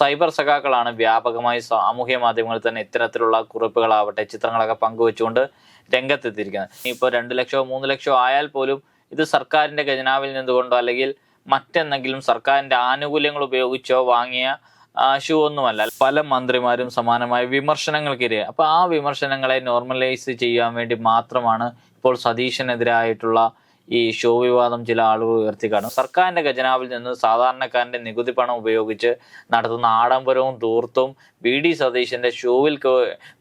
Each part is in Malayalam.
സൈബർ സഖാക്കളാണ് വ്യാപകമായി സാമൂഹ്യ മാധ്യമങ്ങളിൽ തന്നെ ഇത്തരത്തിലുള്ള കുറിപ്പുകളാവട്ടെ ചിത്രങ്ങളൊക്കെ പങ്കുവെച്ചുകൊണ്ട് രംഗത്തെത്തിയിരിക്കുന്നത്. ഇപ്പോൾ രണ്ട് ലക്ഷമോ മൂന്ന് ലക്ഷമോ ആയാൽ പോലും ഇത് സർക്കാരിന്റെ ഖജനാവിൽ നിന്നുകൊണ്ടോ അല്ലെങ്കിൽ മറ്റെന്തെങ്കിലും സർക്കാരിന്റെ ആനുകൂല്യങ്ങൾ ഉപയോഗിച്ചോ വാങ്ങിയ ഷൂ ഒന്നുമല്ല. പല മന്ത്രിമാരും സമാനമായ വിമർശനങ്ങൾക്കിരയാണ് അപ്പോൾ ആ വിമർശനങ്ങളെ നോർമലൈസ് ചെയ്യാൻ വേണ്ടി മാത്രമാണ് ഇപ്പോൾ സതീശനെതിരായിട്ടുള്ള ഈ ഷോ വിവാദം ചില ആളുകൾ ഉയർത്തി കാണും. സർക്കാരിന്റെ ഖജനാവിൽ നിന്ന് സാധാരണക്കാരന്റെ നികുതി പണം ഉപയോഗിച്ച് നടത്തുന്ന ആഡംബരവും ധൂർത്തും വി ഡി സതീശന്റെ ഷോവിൽ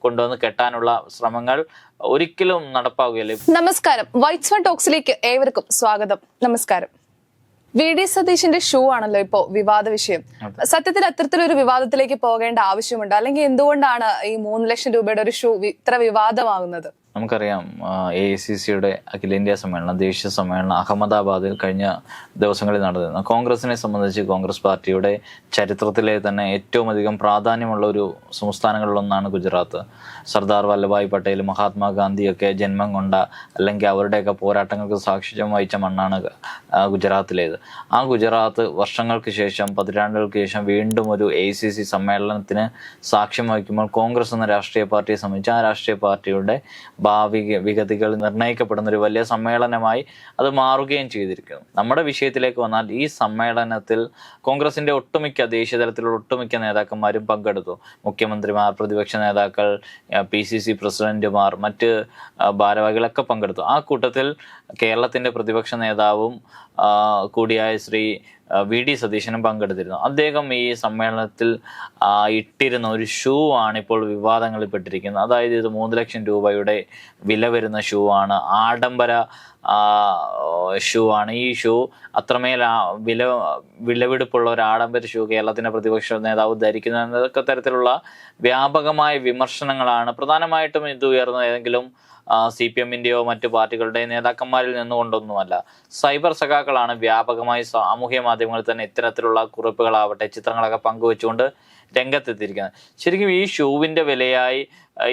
കൊണ്ടുവന്ന് കെട്ടാനുള്ള ശ്രമങ്ങൾ ഒരിക്കലും നടപ്പാവുകയല്ല നമസ്കാരം. വൈറ്റ്സ് വൺ ടോക്സിലേക്ക് ഏവർക്കും സ്വാഗതം. നമസ്കാരം. വി ഡി സതീഷിന്റെ ഷൂ ആണല്ലോ ഇപ്പോ വിവാദ വിഷയം. സത്യത്തിൽ അത്തരത്തിലൊരു വിവാദത്തിലേക്ക് പോകേണ്ട ആവശ്യമുണ്ട്. അല്ലെങ്കിൽ എന്തുകൊണ്ടാണ് ഈ മൂന്ന് ലക്ഷം രൂപയുടെ ഒരു ഷൂ ഇത്ര വിവാദമാകുന്നത്? നമുക്കറിയാം എ ഐ സി സിയുടെ അഖിലേന്ത്യാ സമ്മേളനം ദേശീയ സമ്മേളനം അഹമ്മദാബാദിൽ കഴിഞ്ഞ ദിവസങ്ങളിൽ നടന്നിരുന്നു. കോൺഗ്രസിനെ സംബന്ധിച്ച് കോൺഗ്രസ് പാർട്ടിയുടെ ചരിത്രത്തിലെ തന്നെ ഏറ്റവും അധികം പ്രാധാന്യമുള്ള ഒരു സംസ്ഥാനങ്ങളിലൊന്നാണ് ഗുജറാത്ത്. സർദാർ വല്ലഭായ് പട്ടേൽ മഹാത്മാഗാന്ധിയൊക്കെ ജന്മം കൊണ്ട അല്ലെങ്കിൽ അവരുടെയൊക്കെ പോരാട്ടങ്ങൾക്ക് സാക്ഷ്യം വഹിച്ച മണ്ണാണ് ഗുജറാത്തിലേത്. ആ ഗുജറാത്ത് വർഷങ്ങൾക്ക് ശേഷം പതിറ്റാണ്ടുകൾക്ക് ശേഷം വീണ്ടും ഒരു എ സി സി സമ്മേളനത്തിന് സാക്ഷ്യം വഹിക്കുമ്പോൾ കോൺഗ്രസ് എന്ന രാഷ്ട്രീയ പാർട്ടിയെ സംബന്ധിച്ച് ആ രാഷ്ട്രീയ പാർട്ടിയുടെ ഭാവി വിഗതികൾ നിർണയിക്കപ്പെടുന്ന ഒരു വലിയ സമ്മേളനമായി അത് മാറുകയും ചെയ്തിരിക്കുന്നു. നമ്മുടെ വിഷയത്തിലേക്ക് വന്നാൽ ഈ സമ്മേളനത്തിൽ കോൺഗ്രസിന്റെ ഒട്ടുമിക്ക ദേശീയ തലത്തിലുള്ള ഒട്ടുമിക്ക നേതാക്കന്മാരും പങ്കെടുത്തു. മുഖ്യമന്ത്രിമാർ പ്രതിപക്ഷ നേതാക്കൾ പി സി സി പ്രസിഡന്റുമാർ മറ്റ് ഭാരവാഹികളൊക്കെ പങ്കെടുത്തു. ആ കൂട്ടത്തിൽ കേരളത്തിന്റെ പ്രതിപക്ഷ നേതാവും കൂടിയായ ശ്രീ വി ഡി സതീശനും പങ്കെടുത്തിരുന്നു. അദ്ദേഹം ഈ സമ്മേളനത്തിൽ ഇട്ടിരുന്ന ഒരു ഷൂ ആണ് ഇപ്പോൾ വിവാദങ്ങളിൽ പെട്ടിരിക്കുന്നത്. അതായത് ഇത് മൂന്ന് ലക്ഷം രൂപയുടെ വില വരുന്ന ഷൂ ആണ്. ആഡംബര ഷൂ ആണ്. ഈ ഷൂ അത്രമേൽ വില വിലവെടുപ്പുള്ള ഒരു ആഡംബര ഷൂ കേരളത്തിന്റെ പ്രതിപക്ഷ നേതാവ് ധരിക്കുന്നു എന്നതൊക്കെ തരത്തിലുള്ള വ്യാപകമായ വിമർശനങ്ങളാണ്. പ്രധാനമായിട്ടും ഇത് ഉയർന്ന ഏതെങ്കിലും സി പി എമ്മിന്റെയോ മറ്റു പാർട്ടികളുടെ നേതാക്കന്മാരിൽ നിന്നുകൊണ്ടൊന്നുമല്ല. സൈബർ സഖാക്കളാണ് വ്യാപകമായി സാമൂഹ്യ മാധ്യമങ്ങളിൽ തന്നെ ഇത്തരത്തിലുള്ള കുറിപ്പുകളാവട്ടെ ചിത്രങ്ങളൊക്കെ പങ്കുവെച്ചുകൊണ്ട് രംഗത്തെത്തിയിരിക്കുന്നത്. ശരിക്കും ഈ ഷൂവിന്റെ വിലയായി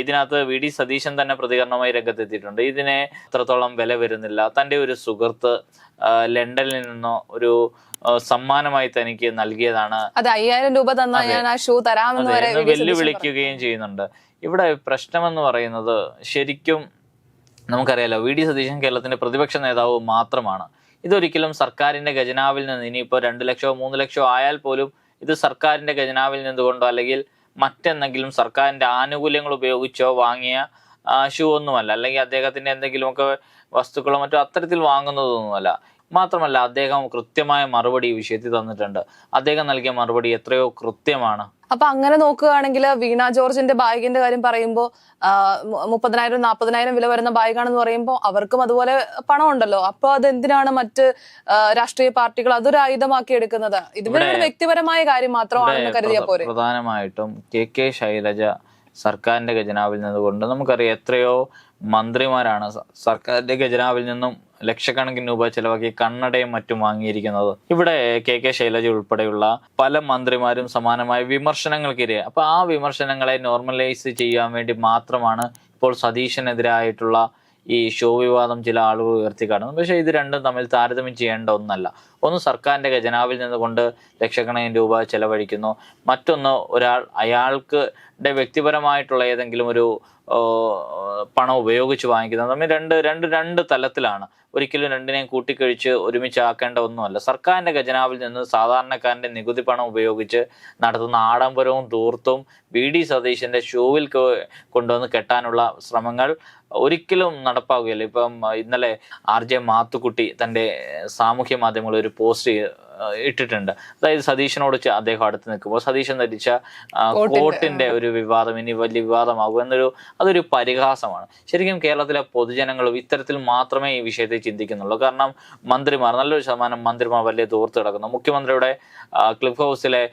ഇതിനകത്ത് വി ഡി സതീശൻ തന്നെ പ്രതികരണമായി രംഗത്തെത്തിയിട്ടുണ്ട്. ഇതിനെ അത്രത്തോളം വില വരുന്നില്ല. തന്റെ ഒരു സുഹൃത്ത് ലണ്ടനിൽ നിന്നോ ഒരു സമ്മാനമായി തനിക്ക് നൽകിയതാണ്. അത് അയ്യായിരം രൂപ തന്നാൽ ഞാൻ ആ ഷൂ തരാമെന്ന്. വെല്ലുവിളിക്കുകയും ചെയ്യുന്നുണ്ട്. ഇവിടെ പ്രശ്നമെന്ന് പറയുന്നത് ശരിക്കും നമുക്കറിയാലോ വി ഡി സതീശൻ കേരളത്തിന്റെ പ്രതിപക്ഷ നേതാവ് മാത്രമാണ്. ഇതൊരിക്കലും സർക്കാരിന്റെ ഖജനാവിൽ നിന്ന് ഇനിയിപ്പോൾ രണ്ട് ലക്ഷമോ മൂന്ന് ലക്ഷമോ ആയാൽ പോലും ഇത് സർക്കാരിന്റെ ഖജനാവിൽ നിന്നുകൊണ്ടോ അല്ലെങ്കിൽ മറ്റെന്തെങ്കിലും സർക്കാരിന്റെ ആനുകൂല്യങ്ങൾ ഉപയോഗിച്ചോ വാങ്ങിയ ഷൂ ഒന്നുമല്ല. അല്ലെങ്കിൽ അദ്ദേഹത്തിന്റെ എന്തെങ്കിലുമൊക്കെ വസ്തുക്കളോ മറ്റോ അത്തരത്തിൽ വാങ്ങുന്നതൊന്നുമല്ല. മാത്രമല്ല അദ്ദേഹം കൃത്യമായ മറുപടി ഈ വിഷയത്തിൽ തന്നിട്ടുണ്ട്. അദ്ദേഹം നൽകിയ മറുപടി എത്രയോ കൃത്യമാണ്. അപ്പൊ അങ്ങനെ നോക്കുകയാണെങ്കിൽ വീണ ജോർജിന്റെ ബാഗിന്റെ കാര്യം പറയുമ്പോൾ മുപ്പതിനായിരം നാൽപ്പതിനായിരം വില വരുന്ന ബാഗാണെന്ന് പറയുമ്പോൾ അവർക്കും അതുപോലെ പണം ഉണ്ടല്ലോ അപ്പൊ അതെന്തിനാണ് മറ്റ് രാഷ്ട്രീയ പാർട്ടികൾ അതൊരു ആയുധമാക്കി എടുക്കുന്നത് ഇത് ഇവിടെ- വ്യക്തിപരമായ കാര്യം മാത്രമാണെന്ന് കരുതിയ പോരെ പ്രധാനമായിട്ടും കെ കെ ശൈലജ സർക്കാരിന്റെ ഖജനാവിൽ നിന്നുകൊണ്ട് നമുക്കറിയാം എത്രയോ മന്ത്രിമാരാണ് സർക്കാരിന്റെ ഖജനാവിൽ നിന്നും ലക്ഷക്കണക്കിന് രൂപ ചെലവാക്കി കണ്ണടയും മറ്റും വാങ്ങിയിരിക്കുന്നത്. ഇവിടെ കെ കെ ശൈലജ ഉൾപ്പെടെയുള്ള പല മന്ത്രിമാരും സമാനമായ വിമർശനങ്ങൾക്കിരെ അപ്പൊ ആ വിമർശനങ്ങളെ നോർമലൈസ് ചെയ്യാൻ വേണ്ടി മാത്രമാണ് ഇപ്പോൾ സതീശനെതിരായിട്ടുള്ള ഈ ഷോ വിവാദം ചില ആളുകൾ ഉയർത്തി കാണുന്നു പക്ഷേ ഇത് രണ്ടും തമ്മിൽ താരതമ്യം ചെയ്യേണ്ട ഒന്നല്ല. ഒന്ന് സർക്കാരിന്റെ ഖജനാവിൽ നിന്നുകൊണ്ട് ലക്ഷക്കണക്കിന് രൂപ ചെലവഴിക്കുന്നു. മറ്റൊന്ന് ഒരാൾ അയാൾക്ക് വ്യക്തിപരമായിട്ടുള്ള ഏതെങ്കിലും ഒരു പണം ഉപയോഗിച്ച് വാങ്ങിക്കുന്നത് തമ്മിൽ രണ്ട് രണ്ട് രണ്ട് തലത്തിലാണ്. ഒരിക്കലും രണ്ടിനെയും കൂട്ടിക്കഴിച്ച് ഒരുമിച്ച് ആക്കേണ്ട ഒന്നുമല്ല. സർക്കാരിന്റെ ഖജനാവിൽ നിന്ന് സാധാരണക്കാരന്റെ നികുതി പണം ഉപയോഗിച്ച് നടത്തുന്ന ആഡംബരവും ധൂർത്തും ബി ഡി സതീശന്റെ ഷൂവിൽ കൊണ്ടുവന്ന് കെട്ടാനുള്ള ശ്രമങ്ങൾ ഒരിക്കലും നടപ്പാവുകയില്ല. ഇപ്പം ഇന്നലെ ആർ ജെ മാത്തുക്കുട്ടി തന്റെ സാമൂഹ്യ മാധ്യമങ്ങളിൽ ഒരു പോസ്റ്റ് ഇട്ടിട്ടുണ്ട്. അതായത് സതീശനോട് അദ്ദേഹം അടുത്ത് നിൽക്കുമ്പോൾ സതീശൻ ധരിച്ച കോട്ടിന്റെ, ഒരു വിവാദം ഇനി വലിയ വിവാദമാകും എന്നൊരു അതൊരു പരിഹാസമാണ്. ശരിക്കും കേരളത്തിലെ പൊതുജനങ്ങളും ഇത്തരത്തിൽ മാത്രമേ ഈ വിഷയത്തെ ചിന്തിക്കുന്നുള്ളൂ. കാരണം മന്ത്രിമാർ നല്ലൊരു ശതമാനം മന്ത്രിമാർ വലിയ ദൂർത്ത് കിടക്കുന്നു. മുഖ്യമന്ത്രിയുടെ ക്ലിഫ് ഹൗസിലെ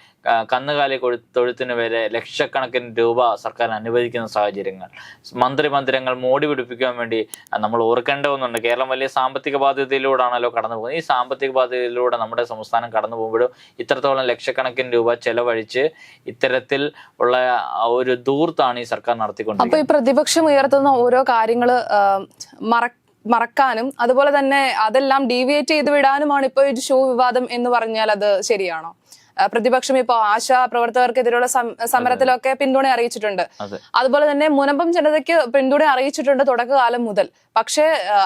കന്നുകാലി കൊഴു തൊഴുത്തിന് വരെ ലക്ഷക്കണക്കിന് രൂപ സർക്കാർ അനുവദിക്കുന്ന സാഹചര്യങ്ങൾ. മന്ത്രി മന്ദിരങ്ങൾ മോടി പിടിപ്പിക്കാൻ വേണ്ടി നമ്മൾ ഓർക്കേണ്ട ഒന്നുണ്ട് കേരളം വലിയ സാമ്പത്തിക ബാധ്യതയിലൂടെയാണല്ലോ കടന്നു പോകുന്നത് ഈ സാമ്പത്തിക ബാധ്യതയിലൂടെ നമ്മുടെ സംസ്ഥാനം കടന്നു പോകുമ്പോഴും ഇത്രത്തോളം ലക്ഷക്കണക്കിന് രൂപ ചെലവഴിച്ച് ഇത്തരത്തിൽ ഉള്ള ഒരു ദൂർത്താണ് ഈ സർക്കാർ അപ്പൊ നടത്തിക്കൊണ്ടിരിക്കുന്നത് ഈ പ്രതിപക്ഷം ഉയർത്തുന്ന ഓരോ കാര്യങ്ങൾ മറ മറക്കാനും അതുപോലെ തന്നെ അതെല്ലാം ഡീവിയേറ്റ് ചെയ്ത് വിടാനുമാണ് ഇപ്പൊ ഒരു ഷൂ വിവാദം എന്ന് പറഞ്ഞാൽ അത് ശരിയാണോ? പ്രതിപക്ഷം ഇപ്പോ ആശാ പ്രവർത്തകർക്കെതിരെയുള്ള സമരത്തിലൊക്കെ പിന്തുണ അറിയിച്ചിട്ടുണ്ട്. അതുപോലെ തന്നെ മുനമ്പം ജനതയ്ക്ക് പിന്തുണ അറിയിച്ചിട്ടുണ്ട് തുടക്കകാലം മുതൽ. പക്ഷേ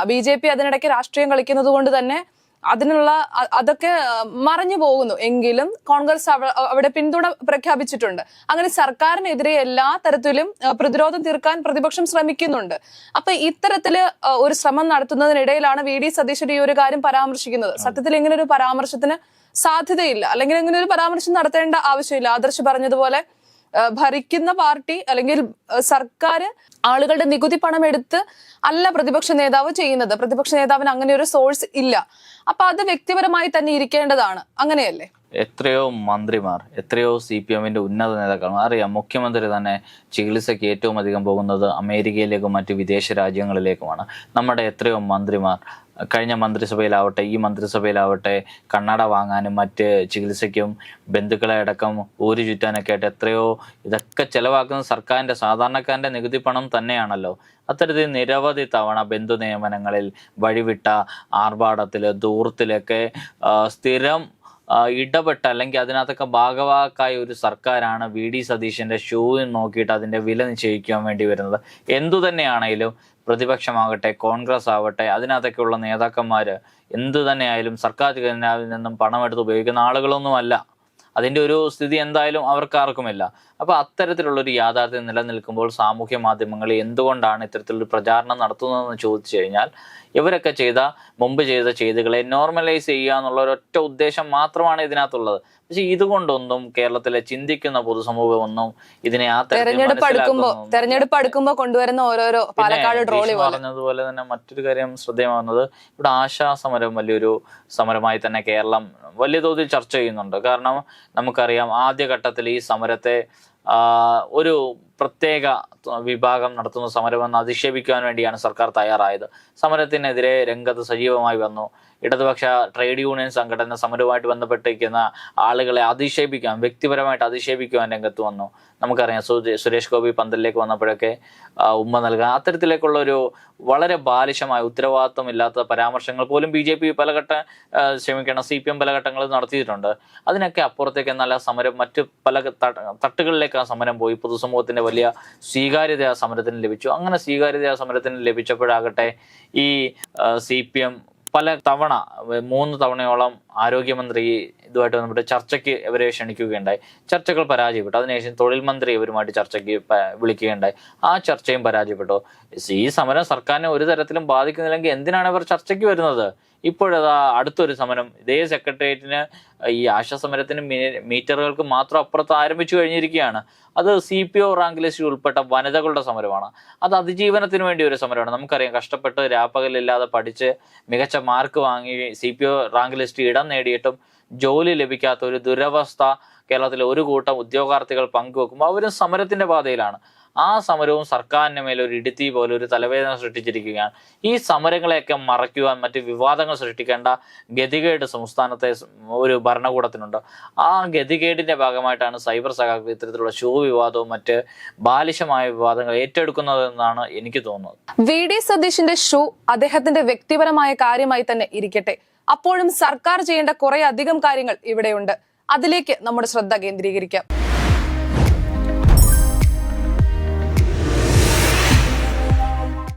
ബി ജെ പി അതിനിടയ്ക്ക് രാഷ്ട്രീയം കളിക്കുന്നത് കൊണ്ട് തന്നെ അതിനുള്ള അതൊക്കെ മറഞ്ഞു പോകുന്നു. എങ്കിലും കോൺഗ്രസ് അവിടെ പിന്തുണ പ്രഖ്യാപിച്ചിട്ടുണ്ട്. അങ്ങനെ സർക്കാരിനെതിരെ എല്ലാ തരത്തിലും പ്രതിരോധം തീർക്കാൻ പ്രതിപക്ഷം ശ്രമിക്കുന്നുണ്ട്. അപ്പൊ ഇത്തരത്തിൽ ഒരു ശ്രമം നടത്തുന്നതിനിടയിലാണ് വി ഡി സതീശൻ ഈ ഒരു കാര്യം പരാമർശിക്കുന്നത്. സത്യത്തിൽ ഇങ്ങനെ ഒരു പരാമർശത്തിന് സാധ്യതയില്ല. അല്ലെങ്കിൽ ഇങ്ങനെ ഒരു പരാമർശം നടത്തേണ്ട ആവശ്യമില്ല. ആദർശ് പറഞ്ഞതുപോലെ ഭരിക്കുന്ന പാർട്ടി അല്ലെങ്കിൽ സർക്കാർ ആളുകളുടെ നികുതി പണം എടുത്ത് അല്ല പ്രതിപക്ഷ നേതാവ് ചെയ്യുന്നത്. പ്രതിപക്ഷ നേതാവിന് അങ്ങനെ ഒരു സോഴ്സ് ഇല്ല. അപ്പൊ അത് വ്യക്തിപരമായി തന്നെ ഇരിക്കേണ്ടതാണ്. അങ്ങനെയല്ലേ? എത്രയോ മന്ത്രിമാർ എത്രയോ സി പി എമ്മിന്റെ ഉന്നത നേതാക്കൾ അറിയാം മുഖ്യമന്ത്രി തന്നെ ചികിത്സയ്ക്ക് ഏറ്റവും അധികം പോകുന്നത് അമേരിക്കയിലേക്കും മറ്റ് വിദേശ രാജ്യങ്ങളിലേക്കുമാണ്. നമ്മുടെ എത്രയോ മന്ത്രിമാർ കഴിഞ്ഞ മന്ത്രിസഭയിലാവട്ടെ ഈ മന്ത്രിസഭയിലാവട്ടെ കണ്ണട വാങ്ങാനും മറ്റ് ചികിത്സയ്ക്കും ബന്ധുക്കളെ അടക്കം ഊരു ചുറ്റാനൊക്കെ ആയിട്ട് എത്രയോ ഇതൊക്കെ ചിലവാക്കുന്ന സർക്കാരിന്റെ സാധാരണക്കാരന്റെ നികുതി പണം തന്നെയാണല്ലോ. അത്തരത്തിൽ നിരവധി തവണ ബന്ധു നിയമനങ്ങളിൽ വഴിവിട്ട ആർഭാടത്തിൽ ദൂരത്തിലൊക്കെ സ്ഥിരം ഇടപെട്ട അല്ലെങ്കിൽ അതിനകത്തൊക്കെ ഭാഗവാക്കായ ഒരു സർക്കാരാണ് വി ഡി സതീശന്റെ ഷൂ നോക്കിയിട്ട് അതിന്റെ വില നിശ്ചയിക്കാൻ വേണ്ടി വരുന്നത്. എന്തു തന്നെയാണെങ്കിലും പ്രതിപക്ഷമാകട്ടെ കോൺഗ്രസ് ആവട്ടെ അതിനകത്തൊക്കെയുള്ള നേതാക്കന്മാര് എന്തു തന്നെയായാലും സർക്കാർ ഖജനാവിൽ നിന്നും പണമെടുത്ത് ഉപയോഗിക്കുന്ന ആളുകളൊന്നുമല്ല. അതിന്റെ ഒരു സ്ഥിതി എന്തായാലും അവർക്കാർക്കുമില്ല. അപ്പോൾ അപ്പൊ അത്തരത്തിലുള്ള ഒരു യാഥാർത്ഥ്യം നിലനിൽക്കുമ്പോൾ സാമൂഹ്യ മാധ്യമങ്ങൾ എന്തുകൊണ്ടാണ് ഇത്തരത്തിലൊരു പ്രചാരണം നടത്തുന്നതെന്ന് ചോദിച്ചു കഴിഞ്ഞാൽ ഇവരൊക്കെ ചെയ്ത മുമ്പ് ചെയ്ത ചെയ്തുകളെ നോർമലൈസ് ചെയ്യുക എന്നുള്ള ഒരൊറ്റ ഉദ്ദേശം മാത്രമാണ് ഇതിനകത്തുള്ളത്. പക്ഷെ ഇതുകൊണ്ടൊന്നും കേരളത്തിലെ ചിന്തിക്കുന്ന പൊതുസമൂഹം ഒന്നും ഇതിനെ ആ തെരഞ്ഞെടുപ്പ് അടുക്കുമ്പോ തെരഞ്ഞെടുപ്പ് അടുക്കുമ്പോ കൊണ്ടുവരുന്ന ഓരോരോ പാലക്കാട് ട്രോളി പോലെ. പറഞ്ഞതുപോലെ തന്നെ മറ്റൊരു കാര്യം ശ്രദ്ധേയമാകുന്നത് ഇവിടെ ആശാ സമരം വലിയൊരു സമരമായി തന്നെ കേരളം വലിയ തോതിൽ ചർച്ച ചെയ്യുന്നുണ്ട്. കാരണം നമുക്കറിയാം ആദ്യഘട്ടത്തിൽ ഈ സമരത്തെ ഒരു പ്രത്യേക വിഭാഗം നടത്തുന്ന സമരമെന്ന് അധിക്ഷേപിക്കുവാൻ വേണ്ടിയാണ് സർക്കാർ തയ്യാറായത്. സമരത്തിനെതിരെ രംഗത്ത് സജീവമായി വന്നു. ഇടതുപക്ഷ ട്രേഡ് യൂണിയൻ സംഘടന സമരവുമായിട്ട് ബന്ധപ്പെട്ടിരിക്കുന്ന ആളുകളെ അധിക്ഷേപിക്കാൻ വ്യക്തിപരമായിട്ട് അധിക്ഷേപിക്കുവാൻ രംഗത്ത് വന്നു. നമുക്കറിയാം സുരേഷ് ഗോപി പന്തലിലേക്ക് വന്നപ്പോഴൊക്കെ ഉമ്മ നൽകുക അത്തരത്തിലേക്കുള്ള ഒരു വളരെ ബാലിശമായ ഉത്തരവാദിത്വമില്ലാത്ത പരാമർശങ്ങൾ പോലും ബി ജെ പി പലഘട്ട ക്ഷമിക്കണം സി പി എം പല നടത്തിയിട്ടുണ്ട്. അതിനൊക്കെ അപ്പുറത്തേക്ക് എന്നാൽ ആ സമരം മറ്റ് പല തട്ടുകളിലേക്ക് ആ സമരം പോയി. പൊതുസമൂഹത്തിന്റെ വലിയ സ്വീകാര്യത ആ സമരത്തിന് ലഭിച്ചു. അങ്ങനെ സ്വീകാര്യത ആ സമരത്തിന് ലഭിച്ചപ്പോഴാകട്ടെ ഈ സി പി എം പല തവണ മൂന്ന് തവണയോളം ആരോഗ്യമന്ത്രി ഇതുമായിട്ട് ബന്ധപ്പെട്ട് ചർച്ചയ്ക്ക് ഇവരെ ക്ഷണിക്കുകയുണ്ടായി. ചർച്ചകൾ പരാജയപ്പെട്ടു. അതിനുശേഷം തൊഴിൽ മന്ത്രി ഇവരുമായിട്ട് ചർച്ചയ്ക്ക് വിളിക്കുകയുണ്ടായി. ആ ചർച്ചയും പരാജയപ്പെട്ടു. ഈ സമരം സർക്കാരിനെ ഒരു തരത്തിലും ബാധിക്കുന്നില്ലെങ്കിൽ എന്തിനാണ് ഇവർ ചർച്ചയ്ക്ക് വരുന്നത്? ഇപ്പോഴതാ അടുത്തൊരു സമരം. ഇതേ സെക്രട്ടേറിയറ്റിന് ഈ ആശാ സമരത്തിന് മീറ്ററുകൾക്ക് മാത്രം അപ്പുറത്ത് ആരംഭിച്ചു കഴിഞ്ഞിരിക്കുകയാണ്. അത് സി പി ഒ റാങ്ക് ലിസ്റ്റിൽ ഉൾപ്പെട്ട വനിതകളുടെ സമരമാണ്. അത് അതിജീവനത്തിന് വേണ്ടി ഒരു സമരമാണ്. നമുക്കറിയാം കഷ്ടപ്പെട്ട് രാപ്പകലില്ലാതെ പഠിച്ച് മികച്ച മാർക്ക് വാങ്ങി C P O rank list ഇടം നേടിയിട്ടും ജോലി ലഭിക്കാത്ത ഒരു ദുരവസ്ഥ കേരളത്തിലെ ഒരു കൂട്ടം ഉദ്യോഗാർത്ഥികൾ പങ്കുവെക്കുമ്പോൾ അവരും സമരത്തിന്റെ പാതയിലാണ്. ആ സമരവും സർക്കാരിന് മേലെ ഒരു ഇടുത്തി പോലെ ഒരു തലവേദന സൃഷ്ടിച്ചിരിക്കുകയാണ്. ഈ സമരങ്ങളെയൊക്കെ മറയ്ക്കുവാൻ മറ്റ് വിവാദങ്ങൾ സൃഷ്ടിക്കേണ്ട ഗതികേട് സംസ്ഥാനത്തെ ഒരു ഭരണകൂടത്തിനുണ്ട്. ആ ഗതികേടിന്റെ ഭാഗമായിട്ടാണ് സൈബർ സഖാക്കൾ ഇത്തരത്തിലുള്ള ഷൂ വിവാദവും മറ്റ് ബാലിശമായ വിവാദങ്ങൾ ഏറ്റെടുക്കുന്നതെന്നാണ് എനിക്ക് തോന്നുന്നത്. വി ഡി സതീഷിന്റെ ഷൂ അദ്ദേഹത്തിന്റെ വ്യക്തിപരമായ കാര്യമായി തന്നെ ഇരിക്കട്ടെ. അപ്പോഴും സർക്കാർ ചെയ്യേണ്ട കുറെ അധികം കാര്യങ്ങൾ ഇവിടെയുണ്ട്. അതിലേക്ക് നമ്മുടെ ശ്രദ്ധ കേന്ദ്രീകരിക്കാം.